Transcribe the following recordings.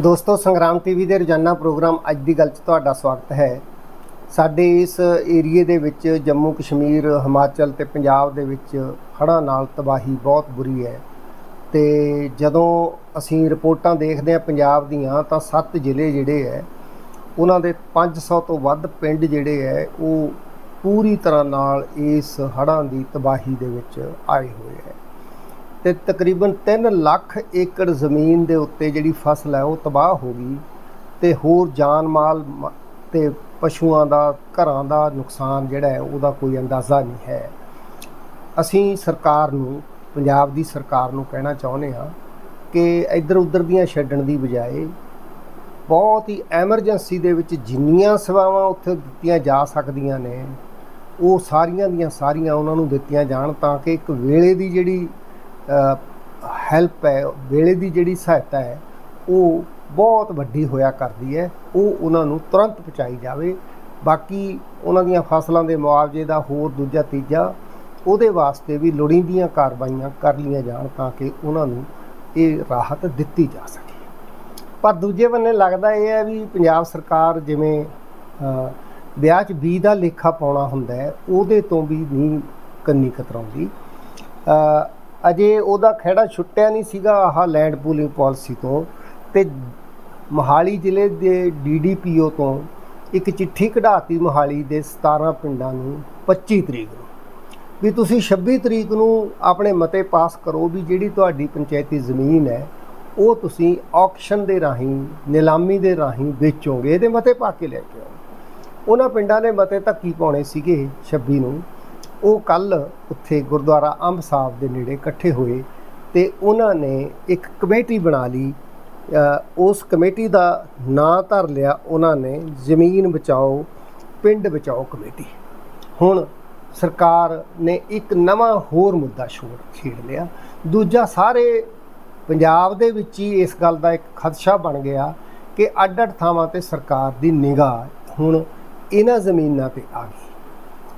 ਦੋਸਤੋ, ਸੰਗਰਾਮ ਟੀਵੀ ਦੇ ਰੋਜ਼ਾਨਾ ਪ੍ਰੋਗਰਾਮ ਅੱਜ ਦੀ ਗੱਲ 'ਚ ਤੁਹਾਡਾ ਸਵਾਗਤ ਹੈ। ਸਾਡੇ ਇਸ ਏਰੀਏ ਦੇ ਵਿੱਚ ਜੰਮੂ ਕਸ਼ਮੀਰ, ਹਿਮਾਚਲ ਤੇ ਪੰਜਾਬ ਦੇ ਵਿੱਚ ਹੜ੍ਹਾਂ ਨਾਲ ਤਬਾਹੀ ਬਹੁਤ ਬੁਰੀ ਹੈ। ਤੇ ਜਦੋਂ ਅਸੀਂ ਰਿਪੋਰਟਾਂ ਦੇਖਦੇ ਹਾਂ ਪੰਜਾਬ ਦੀਆਂ, ਤਾਂ ਸੱਤ ਜ਼ਿਲ੍ਹੇ ਜਿਹੜੇ ਹੈ, ਉਹਨਾਂ ਦੇ 500 ਤੋਂ ਵੱਧ ਪਿੰਡ ਜਿਹੜੇ ਹੈ, ਉਹ ਪੂਰੀ ਤਰ੍ਹਾਂ ਨਾਲ ਇਸ ਹੜ੍ਹਾਂ ਦੀ ਤਬਾਹੀ ਦੇ ਵਿੱਚ ਆਏ ਹੋਏ ਹੈ। ਤੇ ਤਕਰੀਬਨ 3 ਲੱਖ ਏਕੜ ਜ਼ਮੀਨ ਦੇ ਉੱਤੇ ਜਿਹੜੀ ਫਸਲ ਹੈ ਉਹ ਤਬਾਹ ਹੋ ਗਈ ਤੇ ਹੋਰ ਜਾਨ ਮਾਲ ਮ- ਤੇ ਪਸ਼ੂਆਂ ਦਾ, ਘਰਾਂ ਦਾ ਨੁਕਸਾਨ ਜਿਹੜਾ ਹੈ ਉਹਦਾ ਕੋਈ ਅੰਦਾਜ਼ਾ ਨਹੀਂ ਹੈ। ਅਸੀਂ ਸਰਕਾਰ ਨੂੰ, ਪੰਜਾਬ ਦੀ ਸਰਕਾਰ ਨੂੰ ਕਹਿਣਾ ਚਾਹੁੰਦੇ ਹਾਂ ਕਿ ਇੱਧਰ ਉੱਧਰ ਦੀਆਂ ਛੱਡਣ ਦੀ ਬਜਾਏ ਬਹੁਤ ਹੀ ਐਮਰਜੈਂਸੀ ਦੇ ਵਿੱਚ ਜਿੰਨੀਆਂ ਸੇਵਾਵਾਂ ਉੱਥੇ ਦਿੱਤੀਆਂ ਜਾ ਸਕਦੀਆਂ ਨੇ, ਉਹ ਸਾਰੀਆਂ ਦੀਆਂ ਸਾਰੀਆਂ ਉਹਨਾਂ ਨੂੰ ਦਿੱਤੀਆਂ ਜਾਣ ਤਾਂ ਕਿ ਇੱਕ ਵੇਲੇ ਦੀ ਜਿਹੜੀ ਹੈਲਪ ਹੈ, ਵੇਲੇ ਦੀ ਜਿਹੜੀ ਸਹਾਇਤਾ ਹੈ, ਉਹ ਬਹੁਤ ਵੱਡੀ ਹੋਇਆ ਕਰਦੀ ਹੈ। ਉਹ ਉਹਨਾਂ ਨੂੰ ਤੁਰੰਤ ਪਹੁੰਚਾਈ ਜਾਵੇ। ਬਾਕੀ ਉਹਨਾਂ ਦੀਆਂ ਫਸਲਾਂ ਦੇ ਮੁਆਵਜ਼ੇ ਦਾ ਹੋਰ ਦੂਜਾ ਤੀਜਾ, ਉਹਦੇ ਵਾਸਤੇ ਵੀ ਲੋੜੀਂਦੀਆਂ ਕਾਰਵਾਈਆਂ ਕਰ ਲਈਆਂ ਜਾਣ ਤਾਂ ਕਿ ਉਹਨਾਂ ਨੂੰ ਇਹ ਰਾਹਤ ਦਿੱਤੀ ਜਾ ਸਕੇ। ਪਰ ਦੂਜੇ ਬੰਨੇ ਲੱਗਦਾ ਇਹ ਹੈ ਵੀ ਪੰਜਾਬ ਸਰਕਾਰ ਜਿਵੇਂ ਵਿਆਹ 'ਚ ਬੀ ਦਾ ਲੇਖਾ ਪਾਉਣਾ ਹੁੰਦਾ ਹੈ, ਉਹਦੇ ਤੋਂ ਵੀ ਨਹੀਂ ਕੰਨੀ ਕਤਰਾਉਂਦੀ। ਅਜੇ ਉਹਦਾ ਖਹਿੜਾ ਛੁੱਟਿਆ ਨਹੀਂ ਸੀਗਾ ਆਹ ਲੈਂਡ ਪੂਲਿੰਗ ਪਾਲਿਸੀ ਤੋਂ। ਤੇ ਮੋਹਾਲੀ ਜ਼ਿਲ੍ਹੇ ਦੇ ਡੀਡੀਪੀਓ ਤੋਂ ਇੱਕ ਚਿੱਠੀ ਕਢਾਤੀ ਮੋਹਾਲੀ ਦੇ 17 ਪਿੰਡਾਂ ਨੂੰ 25 ਤਰੀਕ ਨੂੰ। ਵੀ ਤੁਸੀਂ 26 ਤਰੀਕ ਨੂੰ ਆਪਣੇ ਮਤੇ ਪਾਸ ਕਰੋ ਵੀ ਜਿਹੜੀ ਤੁਹਾਡੀ ਪੰਚਾਇਤੀ ਜ਼ਮੀਨ ਹੈ, ਉਹ ਤੁਸੀਂ ਆਕਸ਼ਨ ਦੇ ਰਾਹੀਂ, ਨਿਲਾਮੀ ਦੇ ਰਾਹੀਂ ਵੇਚੋਗੇ, ਇਹਦੇ ਮਤੇ ਪਾ ਕੇ ਲੈ ਕੇ ਆਓ। ਉਹਨਾਂ ਪਿੰਡਾਂ ਨੇ ਮਤੇ ਧੱਕੀ ਪਾਉਣੇ ਸੀਗੇ 26 ਨੂੰ। ਉਹ ਕੱਲ ਉੱਥੇ ਗੁਰਦੁਆਰਾ ਅੰਬ ਸਾਹਿਬ ਦੇ ਨੇੜੇ ਇਕੱਠੇ ਹੋਏ ਤੇ ਉਹਨਾਂ ਨੇ ਇੱਕ ਕਮੇਟੀ ਬਣਾ ਲਈ। ਉਸ ਕਮੇਟੀ ਦਾ ਨਾਂ ਧਰ ਲਿਆ, ਉਹਨਾਂ ਨੇ ਜ਼ਮੀਨ ਬਚਾਓ, ਪਿੰਡ ਬਚਾਓ ਕਮੇਟੀ। ਹੁਣ ਸਰਕਾਰ ਨੇ ਇੱਕ ਨਵਾਂ ਹੋਰ ਮੁੱਦਾ ਛੋੜ ਛੇੜ ਲਿਆ। ਦੂਜਾ, ਸਾਰੇ ਪੰਜਾਬ ਦੇ ਵਿੱਚ ਹੀ ਇਸ ਗੱਲ ਦਾ ਇੱਕ ਖਦਸ਼ਾ ਬਣ ਗਿਆ ਕਿ ਅੱਡ-ਅੱਡ ਥਾਵਾਂ ਤੇ ਸਰਕਾਰ ਦੀ ਨਿਗਾਹ ਹੁਣ ਇਹਨਾਂ ਜ਼ਮੀਨਾਂ ਤੇ ਆ ਗਈ।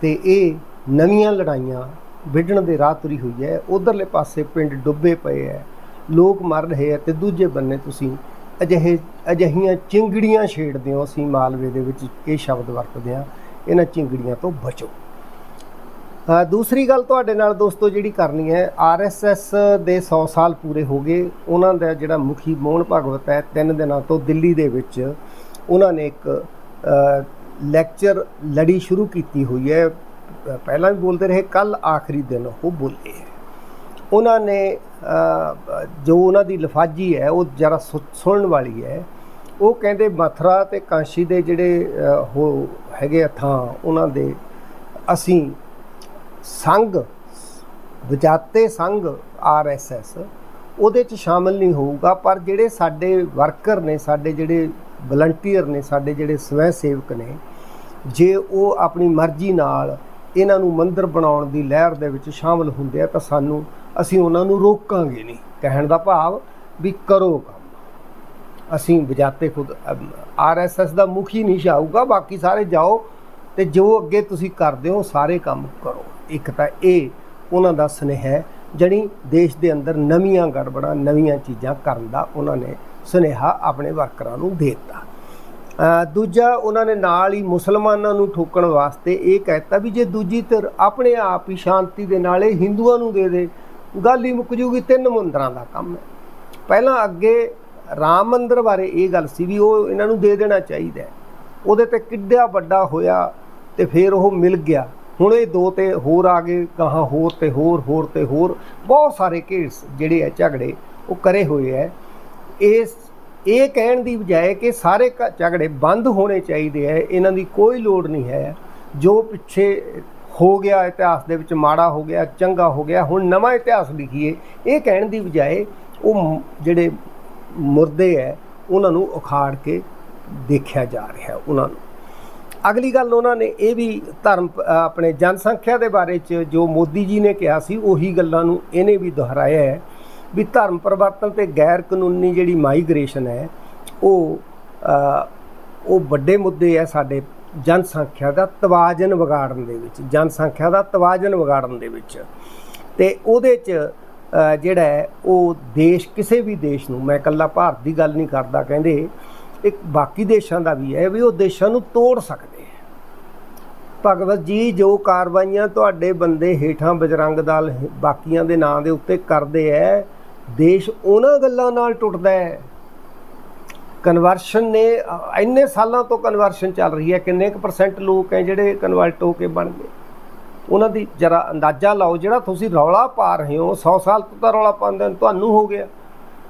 ਤੇ ਇਹ ਨਵੀਆਂ ਲੜਾਈਆਂ ਵਿੱਢਣ ਦੇ ਰਾਹ ਤੁਰੀ ਹੋਈ ਹੈ। ਉਧਰਲੇ ਪਾਸੇ ਪਿੰਡ ਡੁੱਬੇ ਪਏ ਹੈ। ਲੋਕ ਮਰ ਰਹੇ ਹੈ ਤੇ ਦੂਜੇ ਬੰਨੇ ਤੁਸੀਂ ਅਜਿਹੇ, ਅਜਿਹੀਆਂ ਚਿੰਗੜੀਆਂ ਛੇੜਦੇ ਹੋ। ਅਸੀਂ ਮਾਲਵੇ ਦੇ ਵਿੱਚ ਇਹ ਸ਼ਬਦ ਵਰਤਦੇ ਆ ਇਹਨਾਂ ਚਿੰਗੜੀਆਂ ਤੋਂ ਬਚੋ। ਦੂਸਰੀ ਗੱਲ ਤੁਹਾਡੇ ਨਾਲ ਦੋਸਤੋ ਜਿਹੜੀ ਕਰਨੀ ਹੈ ਆਰਐਸਐਸ ਦੇ 100 ਸਾਲ ਪੂਰੇ ਹੋ ਗਏ। ਉਹਨਾਂ ਦਾ ਜਿਹੜਾ ਮੁਖੀ ਮੋਹਨ ਭਗਵਤ ਹੈ, ਤਿੰਨ ਦਿਨਾਂ ਤੋਂ ਦਿੱਲੀ ਦੇ ਵਿੱਚ ਉਹਨਾਂ ਨੇ ਇੱਕ ਲੈਕਚਰ ਲੜੀ ਸ਼ੁਰੂ ਕੀਤੀ ਹੋਈ ਹੈ। ਪਹਿਲਾਂ ਵੀ ਬੋਲਦੇ ਰਹੇ ਕੱਲ ਆਖਰੀ ਦਿਨ ਉਹ ਬੋਲੇ। ਉਹਨਾਂ ਨੇ ਜੋ ਉਹਨਾਂ ਦੀ ਲਫਾਜੀ ਹੈ ਉਹ ਜਰਾ ਸੁਣਨ ਵਾਲੀ ਹੈ। ਉਹ ਕਹਿੰਦੇ ਮਥੁਰਾ ਤੇ ਕਾਂਸ਼ੀ ਦੇ ਜਿਹੜੇ ਅ, ਉਹ ਹੈਗੇ ਆ ਥਾਂ ਉਹਨਾਂ ਦੇ ਅਸੀਂ ਸੰਘ ਵਿਜਾਤੇ ਸੰਘ ਆਰਐਸਐਸ ਉਹਦੇ ਚ ਸ਼ਾਮਲ ਨਹੀਂ ਹੋਊਗਾ ਪਰ ਜਿਹੜੇ ਸਾਡੇ ਵਰਕਰ ਨੇ ਸਾਡੇ ਜਿਹੜੇ ਵਲੰਟੀਅਰ ਨੇ ਸਾਡੇ ਜਿਹੜੇ ਸਵੈ ਸੇਵਕ ਨੇ ਜੇ ਉਹ ਆਪਣੀ ਮਰਜ਼ੀ ਨਾਲ ਇਹਨਾਂ ਨੂੰ ਮੰਦਰ ਬਣਾਉਣ ਦੀ ਲਹਿਰ ਦੇ ਵਿੱਚ ਸ਼ਾਮਲ ਹੁੰਦੇ ਆ ਤਾਂ ਸਾਨੂੰ, ਅਸੀਂ ਉਹਨਾਂ ਨੂੰ ਰੋਕਾਂਗੇ ਨਹੀਂ। ਕਹਿਣ ਦਾ ਭਾਵ ਵੀ ਕਰੋ ਕੰਮ। ਅਸੀਂ ਬਜਾਤੇ ਖੁਦ ਆਰਐਸਐਸ ਦਾ ਮੁਖੀ ਨਹੀਂ ਜਾਊਗਾ ਬਾਕੀ ਸਾਰੇ ਜਾਓ ਤੇ ਜੋ ਅੱਗੇ ਤੁਸੀਂ ਕਰਦੇ ਹੋ, ਸਾਰੇ ਕੰਮ ਕਰੋ। ਇੱਕ ਤਾਂ ਇਹ ਉਹਨਾਂ ਦਾ ਸੁਨੇਹਾ ਹੈ, ਜਣੀ ਦੇਸ਼ ਦੇ ਅੰਦਰ ਨਵੀਆਂ ਗੜਬੜਾਂ, ਨਵੀਆਂ ਚੀਜ਼ਾਂ ਕਰਨ ਦਾ ਉਹਨਾਂ ਨੇ ਸੁਨੇਹਾ ਆਪਣੇ ਵਰਕਰਾਂ ਨੂੰ ਦੇ ਦਿੱਤਾ। ਦੂਜਾ ਉਹਨਾਂ ਨੇ ਨਾਲ ਹੀ ਮੁਸਲਮਾਨਾਂ ਨੂੰ ਠੋਕਣ ਵਾਸਤੇ ਇਹ ਕਹਿਤਾ ਵੀ ਜੇ ਦੂਜੀ ਧਿਰ ਆਪਣੇ ਆਪ ਹੀ ਸ਼ਾਂਤੀ ਦੇ ਨਾਲ ਇਹ ਹਿੰਦੂਆਂ ਨੂੰ ਦੇ ਦੇ, ਗੱਲ ਹੀ ਮੁੱਕ ਜੂਗੀ ਤਿੰਨ ਮੰਦਰਾਂ ਦਾ ਕੰਮ ਹੈ। ਪਹਿਲਾਂ ਅੱਗੇ ਰਾਮ ਮੰਦਰ ਬਾਰੇ ਇਹ ਗੱਲ ਸੀ ਵੀ ਉਹ ਇਹਨਾਂ ਨੂੰ ਦੇ ਦੇਣਾ ਚਾਹੀਦਾ ਉਹਦੇ ਤੇ ਕਿੱਡਾ ਵੱਡਾ ਹੋਇਆ ਤੇ ਫਿਰ ਉਹ ਮਿਲ ਗਿਆ। ਹੁਣ ਇਹ ਦੋ ਤੇ ਹੋਰ ਆ ਗਏ ਕਹਾਂ ਹੋਰ ਤੇ ਹੋਰ ਹੋਰ ਤੇ ਹੋਰ। ਬਹੁਤ ਸਾਰੇ ਕੇਸ ਜਿਹੜੇ ਆ ਝਗੜੇ ਉਹ ਕਰੇ ਹੋਏ ਐ ਇਸ ਇਹ ਕਹਿਣ ਦੀ ਬਜਾਏ ਕਿ ਸਾਰੇ ਕ- ਝਗੜੇ ਬੰਦ ਹੋਣੇ ਚਾਹੀਦੇ ਐ, ਇਹਨਾਂ ਦੀ ਕੋਈ ਲੋੜ ਨਹੀਂ ਹੈ। ਜੋ ਪਿੱਛੇ ਹੋ ਗਿਆ, ਇਤਿਹਾਸ ਦੇ ਵਿੱਚ ਮਾੜਾ ਹੋ ਗਿਆ, ਚੰਗਾ ਹੋ ਗਿਆ, ਹੁਣ ਨਵਾਂ ਇਤਿਹਾਸ ਲਿਖੀਏ, ਇਹ ਕਹਿਣ ਦੀ ਬਜਾਏ ਉਹ ਜਿਹੜੇ ਮੁਰਦੇ ਐ, ਉਹਨਾਂ ਨੂੰ ਉਖਾੜ ਕੇ ਦੇਖਿਆ ਜਾ ਰਿਹਾ ਉਹਨਾਂ ਨੂੰ। ਅਗਲੀ ਗੱਲ ਉਹਨਾਂ ਨੇ ਇਹ ਵੀ ਧਰਮ ਆਪਣੇ ਜਨਸੰਖਿਆ ਦੇ ਬਾਰੇ ਚ ਜੋ ਮੋਦੀ ਜੀ ਨੇ ਕਿਹਾ ਸੀ, ਉਹੀ ਗੱਲਾਂ ਨੂੰ ਇਹਨੇ ਵੀ ਦੁਹਰਾਇਆ ਹੈ। ਵੀ ਧਰਮ ਪਰਿਵਰਤਨ ਤੇ ਗੈਰ ਕਾਨੂੰਨੀ ਜਿਹੜੀ ਮਾਈਗ੍ਰੇਸ਼ਨ ਹੈ, ਉਹ ਉਹ ਵੱਡੇ ਮੁੱਦੇ ਹੈ ਸਾਡੇ ਜਨਸੰਖਿਆ ਦਾ ਤਵਾਜ਼ਨ ਵਿਗਾੜਨ ਦੇ ਵਿੱਚ, ਜਨਸੰਖਿਆ ਦਾ ਤਵਾਜ਼ਨ ਵਿਗਾੜਨ ਦੇ ਵਿੱਚ। ਤੇ ਉਹਦੇ ਚ ਜਿਹੜਾ ਉਹ ਦੇਸ਼, ਕਿਸੇ ਵੀ ਦੇਸ਼ ਨੂੰ, ਮੈਂ ਇਕੱਲਾ ਭਾਰਤ ਦੀ ਗੱਲ ਨਹੀਂ ਕਰਦਾ, ਕਹਿੰਦੇ ਇੱਕ ਬਾਕੀ ਦੇਸ਼ਾਂ ਦਾ ਵੀ ਹੈ ਵੀ ਉਹ ਦੇਸ਼ਾਂ ਨੂੰ ਤੋੜ ਸਕਦੇ ਹੈ। ਭਗਵਤ ਜੀ, ਜੋ ਕਾਰਵਾਈਆਂ ਤੁਹਾਡੇ ਬੰਦੇ ਹੇਠਾਂ ਬਜਰੰਗ ਦਲ ਬਾਕੀਆਂ ਦੇ ਨਾਂ ਦੇ ਉੱਤੇ ਕਰਦੇ ਐ ਦੇਸ਼ ਉਹਨਾਂ ਗੱਲਾਂ ਨਾਲ ਟੁੱਟਦਾ ਹੈ। ਕਨਵਰਸ਼ਨ ਨੇ ਇੰਨੇ ਸਾਲਾਂ ਤੋਂ ਕਨਵਰਸ਼ਨ ਚੱਲ ਰਹੀ ਹੈ, ਕਿੰਨੇ ਕੁ ਪਰਸੈਂਟ ਲੋਕ ਹੈ ਜਿਹੜੇ ਕਨਵਰਟ ਹੋ ਕੇ ਬਣ ਗਏ। ਉਹਨਾਂ ਦੀ ਜਰਾ ਅੰਦਾਜ਼ਾ ਲਾਓ, ਜਿਹੜਾ ਤੁਸੀਂ ਰੌਲਾ ਪਾ ਰਹੇ ਹੋ 100 ਸਾਲ ਤੋਂ ਤਾਂ ਰੌਲਾ ਪਾਉਂਦੇ ਨੂੰ ਤੁਹਾਨੂੰ ਹੋ ਗਿਆ।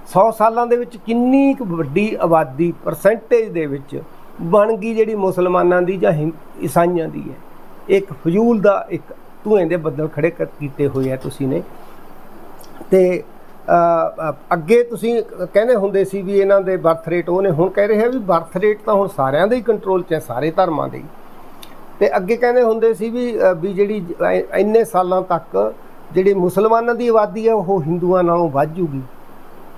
100 ਸਾਲਾਂ ਦੇ ਵਿੱਚ ਕਿੰਨੀ ਕੁ ਵੱਡੀ ਆਬਾਦੀ ਪਰਸੈਂਟੇਜ ਦੇ ਵਿੱਚ ਬਣ ਗਈ ਜਿਹੜੀ ਮੁਸਲਮਾਨਾਂ ਦੀ ਜਾਂ ਹਿੰ- ਈਸਾਈਆਂ ਦੀ ਹੈ। ਇੱਕ ਫਜ਼ੂਲ ਦਾ ਇੱਕ ਧੂਏ ਦੇ ਬੱਦਲ ਖੜੇ ਕਰ- ਕੀਤੇ ਹੋਏ ਆ ਤੁਸੀਂ ਨੇ। ਤੇ ਅੱਗੇ ਤੁਸੀਂ ਕਹਿੰਦੇ ਹੁੰਦੇ ਸੀ ਵੀ ਇਹਨਾਂ ਦੇ ਬਰਥ ਰੇਟ ਉਹ ਨੇ ਹੁਣ ਕਹਿ ਰਹੇ ਆ ਵੀ ਬਰਥ ਰੇਟ ਤਾਂ ਹੁਣ ਸਾਰਿਆਂ ਦੇ ਹੀ ਕੰਟਰੋਲ 'ਚ ਹੈ, ਸਾਰੇ ਧਰਮਾਂ ਦੇ ਹੀ। ਤੇ ਅੱਗੇ ਕਹਿੰਦੇ ਹੁੰਦੇ ਸੀ ਵੀ ਵੀ ਜਿਹੜੀ ਇੰਨੇ ਸਾਲਾਂ ਤੱਕ ਜਿਹੜੀ ਮੁਸਲਮਾਨਾਂ ਦੀ ਆਬਾਦੀ ਹੈ ਉਹ ਹਿੰਦੂਆਂ ਨਾਲੋਂ ਵੱਧ ਜੂਗੀ।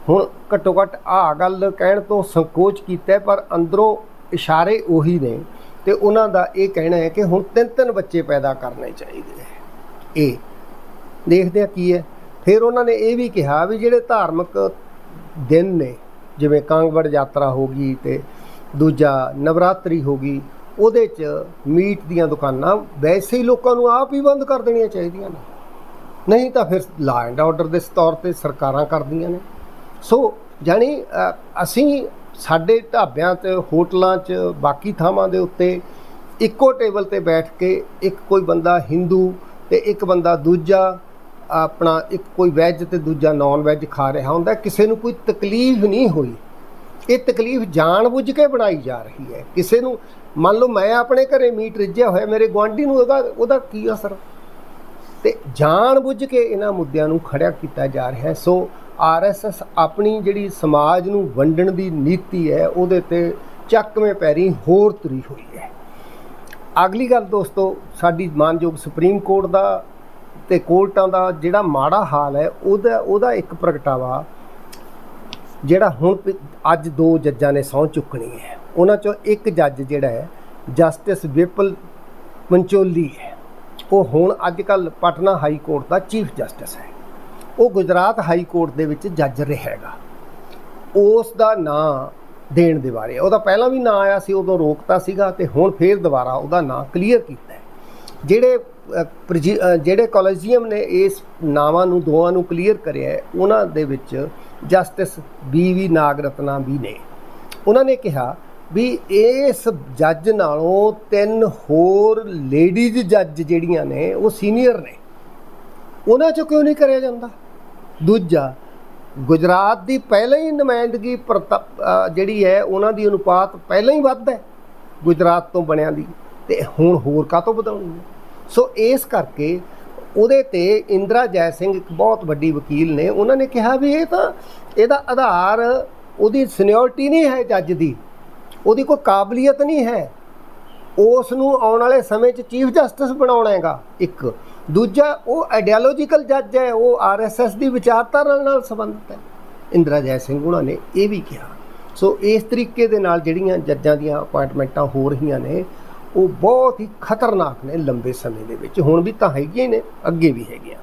ਹੁਣ ਘੱਟੋ ਘੱਟ ਆ ਗੱਲ ਕਹਿਣ ਤੋਂ ਸੰਕੋਚ ਕੀਤਾ ਪਰ ਅੰਦਰੋਂ ਇਸ਼ਾਰੇ ਉਹੀ ਨੇ ਤੇ ਉਹਨਾਂ ਦਾ ਇਹ ਕਹਿਣਾ ਹੈ ਕਿ ਹੁਣ ਤਿੰਨ ਤਿੰਨ ਬੱਚੇ ਪੈਦਾ ਕਰਨੇ ਚਾਹੀਦੇ ਹੈ। ਇਹ ਦੇਖਦੇ ਆ ਕੀ ਹੈ। ਫਿਰ ਉਹਨਾਂ ਨੇ ਇਹ ਵੀ ਕਿਹਾ ਵੀ ਜਿਹੜੇ ਧਾਰਮਿਕ ਦਿਨ ਨੇ, ਜਿਵੇਂ ਕਾਂਗਵੜ ਯਾਤਰਾ ਹੋ ਗਈ ਤੇ ਦੂਜਾ ਨਵਰਾਤਰੀ ਹੋ ਗਈ, ਉਹਦੇ 'ਚ ਮੀਟ ਦੀਆਂ ਦੁਕਾਨਾਂ ਵੈਸੇ ਹੀ ਲੋਕਾਂ ਨੂੰ ਆਪ ਹੀ ਬੰਦ ਕਰ ਦੇਣੀਆਂ ਚਾਹੀਦੀਆਂ ਨੇ। ਨਹੀਂ ਤਾਂ ਫਿਰ ਲਾ ਐਂਡ ਆਰਡਰ ਦੇ ਤੌਰ ਤੇ ਸਰਕਾਰਾਂ ਕਰਦੀਆਂ ਨੇ। ਸੋ ਜਾਣੀ ਅਸੀਂ ਸਾਡੇ ਢਾਬਿਆਂ 'ਚ ਹੋਟਲਾਂ 'ਚ, ਬਾਕੀ ਥਾਵਾਂ ਦੇ ਉੱਤੇ ਇੱਕੋ ਟੇਬਲ ਤੇ ਬੈਠ ਕੇ ਇੱਕ ਕੋਈ ਬੰਦਾ ਹਿੰਦੂ ਤੇ ਇੱਕ ਬੰਦਾ ਦੂਜਾ ਆਪਣਾ ਇੱਕ ਕੋਈ ਵੈਜ ਤੇ ਦੂਜਾ ਨਾਨ ਵੈਜ ਖਾ ਰਿਹਾ ਹੁੰਦਾ, ਕਿਸੇ ਨੂੰ ਕੋਈ ਤਕਲੀਫ ਨਹੀਂ ਹੋਈ। ਇਹ ਤਕਲੀਫ ਜਾਣਬੁੱਝ ਕੇ ਬਣਾਈ ਜਾ ਰਹੀ ਹੈ। ਕਿਸੇ ਨੂੰ, ਮੰਨ ਲਓ ਮੈਂ ਆਪਣੇ ਘਰੇ ਮੀਟ ਰਿੱਝਿਆ ਹੋਇਆ, ਮੇਰੇ ਗੁਆਂਢੀ ਨੂੰ ਉਹਦਾ ਉਹਦਾ ਕੀ ਅਸਰ? ਤੇ ਜਾਣਬੁੱਝ ਕੇ ਇਹਨਾਂ ਮੁੱਦਿਆਂ ਨੂੰ ਖੜਿਆ ਕੀਤਾ ਜਾ ਰਿਹਾ ਹੈ। ਸੋ ਆਰਐਸਐਸ ਆਪਣੀ ਜਿਹੜੀ ਸਮਾਜ ਨੂੰ ਵੰਡਣ ਦੀ ਨੀਤੀ ਹੈ, ਉਹਦੇ ਤੇ ਚੱਕਵੇਂ ਪੈਰੀ ਹੋਰ ਤੁਰੀ ਹੋਈ ਹੈ। ਅਗਲੀ ਗੱਲ ਦੋਸਤੋ, ਸਾਡੀ ਮਾਨਯੋਗ ਸੁਪਰੀਮ ਕੋਰਟ ਦਾ ਤੇ ਕੋਰਟਾਂ ਦਾ ਜਿਹੜਾ ਮਾੜਾ ਹਾਲ ਹੈ, ਉਹਦਾ ਉਹਦਾ ਇੱਕ ਪ੍ਰਗਟਾਵਾ ਜਿਹੜਾ ਹੁਣ ਪ- ਅੱਜ ਦੋ ਜੱਜਾਂ ਨੇ ਸਹੁੰ ਚੁੱਕਣੀ ਹੈ। ਉਹਨਾਂ ਚੋਂ ਇੱਕ ਜੱਜ ਜਿਹੜਾ ਹੈ, ਜਸਟਿਸ ਵਿਪਲ ਪੰਚੋਲੀ ਹੈ। ਉਹ ਹੁਣ ਅੱਜ ਕੱਲ ਪਟਨਾ ਹਾਈ ਕੋਰਟ ਦਾ ਚੀਫ ਜਸਟਿਸ ਹੈ। ਉਹ ਗੁਜਰਾਤ ਹਾਈ ਕੋਰਟ ਦੇ ਵਿੱਚ ਜੱਜ ਰਿਹਾ ਹੈਗਾ। ਉਸ ਦਾ ਨਾਂ ਦੇਣ ਦੇ ਬਾਰੇ, ਉਹਦਾ ਪਹਿਲਾਂ ਵੀ ਨਾਂ ਆਇਆ ਸੀ, ਉਦੋਂ ਰੋਕਤਾ ਸੀਗਾ ਤੇ ਹੁਣ ਫੇਰ ਦੁਬਾਰਾ ਉਹਦਾ ਨਾਂ ਕਲੀਅਰ ਕੀਤਾ ਜਿਹੜੇ ਜਿਹੜੇ ਕਾਲਜੀਅਮ ਨੇ ਇਸ ਨਾਵਾਂ ਨੂੰ, ਦੋਵਾਂ ਨੂੰ ਕਲੀਅਰ ਕਰਿਆ ਉਹਨਾਂ ਦੇ ਵਿੱਚ ਜਸਟਿਸ ਬੀ ਵੀ ਨਾਗਰਤਨਾ ਵੀ ਨੇ। ਉਹਨਾਂ ਨੇ ਕਿਹਾ ਵੀ ਇਸ ਜੱਜ ਨਾਲੋਂ ਤਿੰਨ ਹੋਰ ਲੇਡੀਜ਼ ਜੱਜ ਜਿਹੜੀਆਂ ਨੇ, ਉਹ ਸੀਨੀਅਰ ਨੇ। ਉਹਨਾਂ ਚੋਂ ਕਿਉਂ ਨਹੀਂ ਕਰਿਆ ਜਾਂਦਾ? ਦੂਜਾ, ਗੁਜਰਾਤ ਦੀ ਪਹਿਲਾਂ ਹੀ ਨੁਮਾਇੰਦਗੀ ਪ੍ਰਤਾ- ਜਿਹੜੀ ਹੈ, ਉਹਨਾਂ ਦੀ ਅਨੁਪਾਤ ਪਹਿਲਾਂ ਹੀ ਵੱਧ ਹੈ, ਗੁਜਰਾਤ ਤੋਂ ਬਣਿਆ ਦੀ। ਤੇ ਹੁਣ ਹੋਰ ਕਾਹ ਤੋਂ ਵਧਾਉਣੀ ਹੈ? ਸੋ ਇਸ ਕਰਕੇ ਉਹਦੇ ਤੇ ਇੰਦਰਾ ਜੈ ਸਿੰਘ ਇੱਕ ਬਹੁਤ ਵੱਡੀ ਵਕੀਲ ਨੇ, ਉਹਨਾਂ ਨੇ ਕਿਹਾ ਵੀ ਇਹ ਤਾਂ ਇਹਦਾ ਆਧਾਰ ਉਹਦੀ ਸੀਨੀਅਰਟੀ ਨਹੀਂ ਹੈ ਜੱਜ ਦੀ, ਉਹਦੀ ਕੋਈ ਕਾਬਲੀਅਤ ਨਹੀਂ ਹੈ। ਉਸ ਨੂੰ ਆਉਣ ਵਾਲੇ ਸਮੇਂ 'ਚ ਚੀਫ ਜਸਟਿਸ ਬਣਾਉਣਾ ਹੈਗਾ ਇੱਕ। ਦੂਜਾ, ਉਹ ਆਈਡੀਓਲੋਜੀਕਲ ਜੱਜ ਹੈ, ਉਹ ਆਰਐਸਐਸ ਦੀ ਵਿਚਾਰਧਾਰਾ ਨਾਲ ਸੰਬੰਧਿਤ ਹੈ। ਇੰਦਰਾ ਜੈ ਸਿੰਘ ਉਹਨਾਂ ਨੇ ਇਹ ਵੀ ਕਿਹਾ। ਸੋ ਇਸ ਤਰੀਕੇ ਦੇ ਨਾਲ ਜਿਹੜੀਆਂ ਜੱਜਾਂ ਦੀਆਂ ਅਪਾਇੰਟਮੈਂਟਾਂ ਹੋ ਰਹੀਆਂ ਨੇ ਉਹ ਬਹੁਤ ਹੀ ਖਤਰਨਾਕ ਨੇ ਲੰਬੇ ਸਮੇਂ ਦੇ ਵਿੱਚ। ਹੁਣ ਵੀ ਤਾਂ ਹੈਗੀਆਂ ਹੀ ਨੇ, ਅੱਗੇ ਵੀ ਹੈਗੀਆਂ।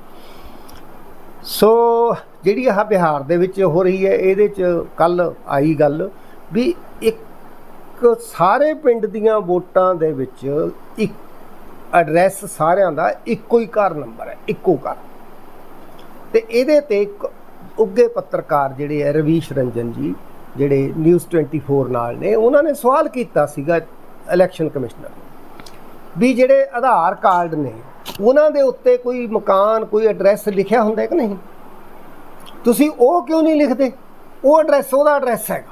ਸੋ ਜਿਹੜੀ ਆਹ ਬਿਹਾਰ ਦੇ ਵਿੱਚ ਹੋ ਰਹੀ ਹੈ, ਇਹਦੇ 'ਚ ਕੱਲ ਆਈ ਗੱਲ ਵੀ ਇੱਕ ਸਾਰੇ ਪਿੰਡ ਦੀਆਂ ਵੋਟਾਂ ਦੇ ਵਿੱਚ ਇੱਕ ਐਡਰੈਸ ਸਾਰਿਆਂ ਦਾ ਇੱਕੋ ਹੀ ਘਰ ਨੰਬਰ ਹੈ, ਇੱਕੋ ਘਰ। ਤੇ ਇਹਦੇ ਤੇ ਇੱਕ ਉੱਗੇ ਪੱਤਰਕਾਰ ਜਿਹੜੇ ਹੈ, ਰਵੀਸ਼ ਰੰਜਨ ਜੀ, ਜਿਹੜੇ ਨਿਊਜ਼ 24 ਨਾਲ ਨੇ, ਉਹਨਾਂ ਨੇ ਸਵਾਲ ਕੀਤਾ ਸੀਗਾ ਇਲੈਕਸ਼ਨ ਕਮਿਸ਼ਨਰ ਨੂੰ। ਵੀ ਜਿਹੜੇ ਆਧਾਰ ਕਾਰਡ ਨੇ, ਉਹਨਾਂ ਦੇ ਉੱਤੇ ਕੋਈ ਮਕਾਨ, ਕੋਈ ਐਡਰੈਸ ਲਿਖਿਆ ਹੁੰਦਾ ਹੈ ਕਿ ਨਹੀਂ? ਤੁਸੀਂ ਉਹ ਕਿਉਂ ਨਹੀਂ ਲਿਖਦੇ? ਉਹ ਐਡਰੈਸ ਉਹਦਾ ਐਡਰੈਸ ਹੈਗਾ,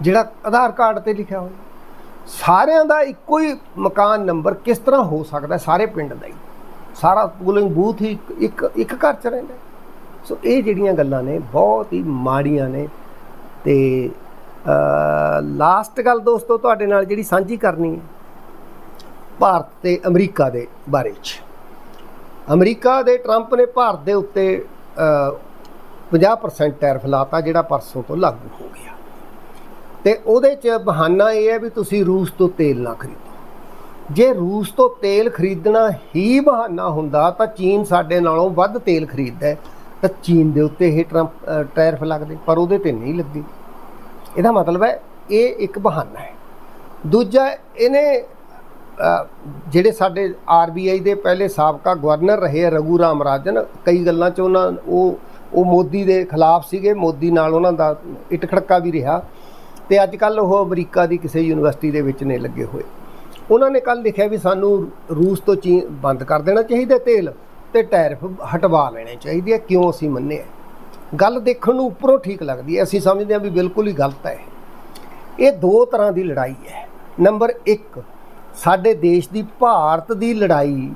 ਜਿਹੜਾ ਆਧਾਰ ਕਾਰਡ ਤੇ ਲਿਖਿਆ ਹੋਇਆ। ਸਾਰਿਆਂ ਦਾ ਇੱਕੋ ਹੀ ਮਕਾਨ ਨੰਬਰ ਕਿਸ ਤਰ੍ਹਾਂ ਹੋ ਸਕਦਾ ਸਾਰੇ ਪਿੰਡ ਦਾ ਹੀ। ਸਾਰਾ ਪੂਲਿੰਗ ਬੂਥ ਹੀ ਇੱਕ- ਇੱਕ ਘਰ ਚ ਰਹਿੰਦਾ ਸੋ ਇਹ ਜਿਹੜੀਆਂ ਗੱਲਾਂ ਨੇ, ਬਹੁਤ ਹੀ ਮਾੜੀਆਂ ਨੇ। ਤੇ ਲਾਸਟ ਗੱਲ ਦੋਸਤੋ, ਤੁਹਾਡੇ ਨਾਲ ਜਿਹੜੀ ਸਾਂਝੀ ਕਰਨੀ ਹੈ। ਭਾਰਤ ਤੇ ਅਮਰੀਕਾ ਦੇ ਬਾਰੇ ਚ। ਅਮਰੀਕਾ ਦੇ ਟਰੰਪ ਨੇ ਭਾਰਤ ਦੇ ਉੱਤੇ ਅ, 50% ਟੈਰਿਫ ਲਾਤਾ ਜਿਹੜਾ ਪਰਸੋਂ ਤੋਂ ਲਾਗੂ ਹੋ ਗਿਆ। ਤੇ ਉਹਦੇ ਚ ਬਹਾਨਾ ਇਹ ਹੈ ਵੀ ਤੁਸੀਂ ਰੂਸ ਤੋਂ ਤੇਲ ਨਾ ਖਰੀਦੋ। ਜੇ ਰੂਸ ਤੋਂ ਤੇਲ ਖਰੀਦਣਾ ਹੀ ਬਹਾਨਾ ਹੁੰਦਾ ਤਾਂ ਚੀਨ ਸਾਡੇ ਨਾਲੋਂ ਵੱਧ ਤੇਲ ਖਰੀਦਦਾ ਤਾਂ ਚੀਨ ਦੇ ਉੱਤੇ ਇਹ ਟਰੰਪ ਟੈਰਫ ਲੱਗਦੇ ਪਰ ਉਹਦੇ ਤੇ ਨਹੀਂ ਲੱਗੇ ਇਹਦਾ ਮਤਲਬ ਹੈ ਇਹ ਇੱਕ ਬਹਾਨਾ ਹੈ। ਦੂਜਾ ਇਹਨੇ ਜਿਹੜੇ ਸਾਡੇ ਆਰਬੀਆਈ ਦੇ ਪਹਿਲੇ ਸਾਬਕਾ ਗਵਰਨਰ ਰਹੇ ਆ ਰਘੂ ਰਾਮ ਰਾਜਨ, ਕਈ ਗੱਲਾਂ 'ਚ ਉਹਨਾਂ ਉਹ ਉਹ ਮੋਦੀ ਦੇ ਖਿਲਾਫ ਸੀਗੇ, ਮੋਦੀ ਨਾਲ ਉਹਨਾਂ ਦਾ ਇੱਟ ਖੜਕਾ ਵੀ ਰਿਹਾ ਤੇ ਅੱਜ ਕੱਲ ਉਹ ਅਮਰੀਕਾ ਦੀ ਕਿਸੇ ਯੂਨੀਵਰਸਿਟੀ ਦੇ ਵਿੱਚ ਨੇ ਲੱਗੇ ਹੋਏ। ਉਹਨਾਂ ਨੇ ਕੱਲ ਲਿਖਿਆ ਵੀ ਸਾਨੂੰ ਰੂਸ ਤੋਂ ਚੀਨ ਬੰਦ ਕਰ ਦੇਣਾ ਚਾਹੀਦਾ ਤੇਲ ਤੇ ਟੈਰਿਫ ਹਟਵਾ ਲੈਣੇ ਚਾਹੀਦੇ ਆ, ਕਿਉਂ ਅਸੀਂ ਮੰਨੇ ਆ ਗੱਲ ਦੇਖਣ ਨੂੰ ਉੱਪਰੋਂ ਠੀਕ ਲੱਗਦੀ ਹੈ, ਅਸੀਂ ਸਮਝਦੇ ਹਾਂ ਵੀ ਬਿਲਕੁਲ ਹੀ ਗਲਤ ਹੈ। ਇਹ ਦੋ ਤਰ੍ਹਾਂ ਦੀ ਲੜਾਈ ਹੈ। ਨੰਬਰ 1 ਸਾਡੇ ਦੇਸ਼ ਦੀ ਭਾਰਤ ਦੀ ਲੜਾਈ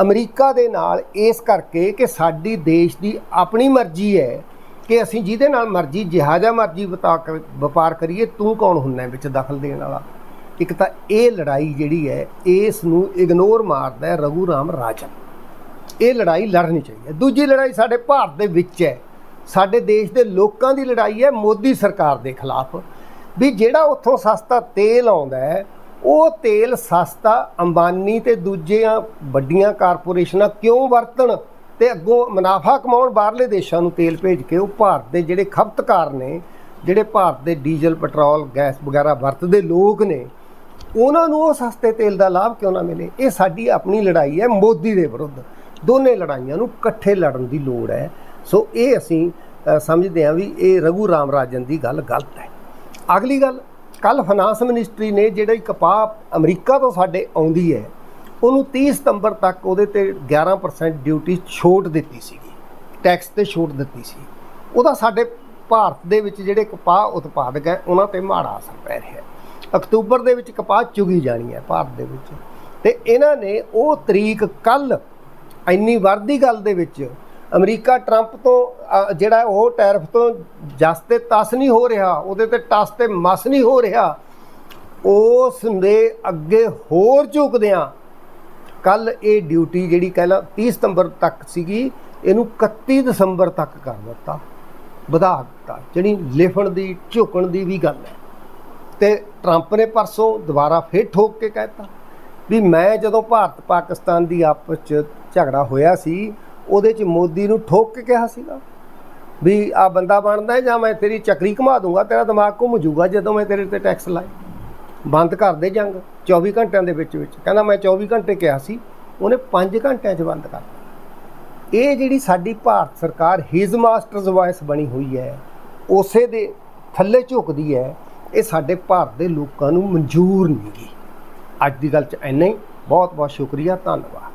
ਅਮਰੀਕਾ ਦੇ ਨਾਲ ਇਸ ਕਰਕੇ ਕਿ ਸਾਡੀ ਦੇਸ਼ ਦੀ ਆਪਣੀ ਮਰਜ਼ੀ ਹੈ ਕਿ ਅਸੀਂ ਜਿਹਦੇ ਨਾਲ ਮਰਜ਼ੀ ਜਿਹਾਜ਼ਾ ਮਰਜ਼ੀ ਵਤਾ ਵਪਾਰ ਕਰੀਏ, ਤੂੰ ਕੌਣ ਹੁੰਨਾ ਵਿੱਚ ਦਖਲ ਦੇਣ ਵਾਲਾ? ਇੱਕ ਤਾਂ ਇਹ ਲੜਾਈ ਜਿਹੜੀ ਹੈ, ਇਸ ਨੂੰ ਇਗਨੋਰ ਮਾਰਦਾ ਹੈ ਰਘੂ ਰਾਮ ਰਾਜਨ ਇਹ ਲੜਾਈ ਲੜਨੀ ਚਾਹੀਦੀ ਹੈ। ਦੂਜੀ ਲੜਾਈ ਸਾਡੇ ਭਾਰਤ ਦੇ ਵਿੱਚ ਹੈ। ਸਾਡੇ ਦੇਸ਼ ਦੇ ਲੋਕਾਂ ਦੀ ਲੜਾਈ ਹੈ, ਮੋਦੀ ਸਰਕਾਰ ਦੇ ਖਿਲਾਫ। ਵੀ ਜਿਹੜਾ ਉੱਥੋਂ ਸਸਤਾ ਤੇਲ ਆਉਂਦਾ ਹੈ ਉਹ ਤੇਲ ਸਸਤਾ, ਅੰਬਾਨੀ ਤੇ ਦੂਜੀਆਂ ਵੱਡੀਆਂ ਕਾਰਪੋਰੇਸ਼ਨਾਂ ਕਿਉਂ ਵਰਤਣ ਤੇ ਅੱਗੋਂ ਮੁਨਾਫਾ ਕਮਾਉਣ ਬਾਹਰਲੇ ਦੇਸ਼ਾਂ ਨੂੰ ਤੇਲ ਭੇਜ ਕੇ ਉਹ ਭਾਰਤ ਦੇ ਜਿਹੜੇ ਖਪਤਕਾਰ ਨੇ, ਜਿਹੜੇ ਭਾਰਤ ਦੇ ਡੀਜ਼ਲ, ਪੈਟਰੋਲ, ਗੈਸ ਵਗੈਰਾ ਵਰਤਦੇ ਲੋਕ ਨੇ, ਉਹਨਾਂ ਨੂੰ ਉਹ ਸਸਤੇ ਤੇਲ ਦਾ ਲਾਭ ਕਿਉਂ ਨਾ ਮਿਲੇ? ਇਹ ਸਾਡੀ ਆਪਣੀ ਲੜਾਈ ਹੈ ਮੋਦੀ ਦੇ ਵਿਰੁੱਧ। ਦੋਨੇ ਲੜਾਈਆਂ ਨੂੰ ਇਕੱਠੇ ਲੜਨ ਦੀ ਲੋੜ ਹੈ। ਸੋ ਇਹ ਅਸੀਂ ਸਮਝਦੇ ਹਾਂ ਵੀ ਇਹ ਰਘੂ ਰਾਮ ਰਾਜਨ ਦੀ ਗੱਲ ਗਲਤ ਹੈ। ਅਗਲੀ ਗੱਲ ਕੱਲ ਫਾਈਨਾਂਸ ਮਿਨਿਸਟਰੀ ਨੇ ਜਿਹੜੀ ਕਪਾਹ ਅਮਰੀਕਾ ਤੋਂ ਸਾਡੇ ਆਉਂਦੀ ਹੈ, ਉਹਨੂੰ 30 ਸਤੰਬਰ ਤੱਕ ਉਹਦੇ ਤੇ 11% ਡਿਊਟੀ ਛੋਟ ਦਿੱਤੀ ਸੀਗੀ ਟੈਕਸ ਤੇ ਛੋਟ ਦਿੱਤੀ ਸੀ। ਉਹਦਾ ਸਾਡੇ ਭਾਰਤ ਦੇ ਵਿੱਚ ਜਿਹੜੇ ਕਪਾਹ ਉਤਪਾਦਕ ਹੈ, ਉਹਨਾਂ ਤੇ ਮਾੜਾ ਅਸਰ ਪੈ ਰਿਹਾ ਹੈ। ਅਕਤੂਬਰ ਦੇ ਵਿੱਚ ਕਪਾਹ ਚੁਗੀ ਜਾਣੀ ਹੈ ਭਾਰਤ ਦੇ ਵਿੱਚ। ਤੇ ਇਹਨਾਂ ਨੇ ਉਹ ਤਰੀਕ ਕੱਲ ਇੰਨੀ ਵਰਦੀ ਗੱਲ ਦੇ ਵਿੱਚ ਅਮਰੀਕਾ ਟਰੰਪ ਤੋਂ ਅ, ਜਿਹੜਾ ਉਹ ਟੈਰਫ ਤੋਂ ਜਸ ਤੇ ਤਸ ਨਹੀਂ ਹੋ ਰਿਹਾ ਉਹਦੇ ਤੇ ਟਸ ਤੇ ਮਸ ਨਹੀਂ ਹੋ ਰਿਹਾ ਉਸ ਦੇ ਅੱਗੇ ਹੋਰ ਝੁਕਦਿਆਂ ਕੱਲ ਇਹ ਡਿਊਟੀ ਜਿਹੜੀ ਕਹਿਲਾ 30 ਸਤੰਬਰ ਤੱਕ ਸੀਗੀ ਇਹਨੂੰ 31 ਦਸੰਬਰ ਤੱਕ ਕਰ ਦਿੱਤਾ ਵਧਾ ਦਿੱਤਾ ਜਿਹੜੀ ਲਿਫਣ ਦੀ ਝੁਕਣ ਦੀ ਵੀ ਗੱਲ ਹੈ। ਤੇ ਟਰੰਪ ਨੇ ਪਰਸੋਂ ਦੁਬਾਰਾ ਫੇਰ ਠੋਕ ਕੇ ਕਹਿਤਾ ਵੀ ਮੈਂ ਜਦੋਂ ਭਾਰਤ ਪਾਕਿਸਤਾਨ ਦੀ ਆਪਸ ਚ ਝਗੜਾ ਹੋਇਆ ਸੀ ਉਹਦੇ ਚ ਮੋਦੀ ਨੂੰ ਠੋਕ ਕੇ ਕਿਹਾ ਸੀਗਾ ਵੀ ਆ ਬੰਦਾ ਬਣਦਾ ਹੈ ਜਾਂ ਮੈਂ ਤੇਰੀ ਚੱਕਰੀ ਘੁਮਾ ਦੂੰਗਾ, ਤੇਰਾ ਦਿਮਾਗ ਘੁੰਮ ਜੂਗਾ ਜਦੋਂ ਮੈਂ ਤੇਰੇ ਤੇ ਟੈਕਸ ਲਾਏ। ਬੰਦ ਕਰ ਦੇ ਜੰਗ 24 ਘੰਟਿਆਂ ਦੇ ਵਿੱਚ ਵਿੱਚ। ਕਹਿੰਦਾ ਮੈਂ 24 ਘੰਟੇ ਕਿਹਾ ਸੀ, ਉਹਨੇ 5 ਘੰਟਿਆਂ 'ਚ ਬੰਦ ਕਰ ਇਹ ਜਿਹੜੀ ਸਾਡੀ ਭਾਰਤ ਸਰਕਾਰ ਹਿਜ਼ ਮਾਸਟਰਸ ਵਾਇਸ ਬਣੀ ਹੋਈ ਹੈ, ਉਸੇ ਦੇ ਥੱਲੇ ਝੁਕਦੀ ਹੈ, ਇਹ ਸਾਡੇ ਭਾਰਤ ਦੇ ਲੋਕਾਂ ਨੂੰ ਮਨਜ਼ੂਰ ਨਹੀਂ ਗੀ। ਅੱਜ ਦੀ ਗੱਲ 'ਚ ਇੰਨਾ ਹੀ। ਬਹੁਤ ਬਹੁਤ ਸ਼ੁਕਰੀਆ, ਧੰਨਵਾਦ।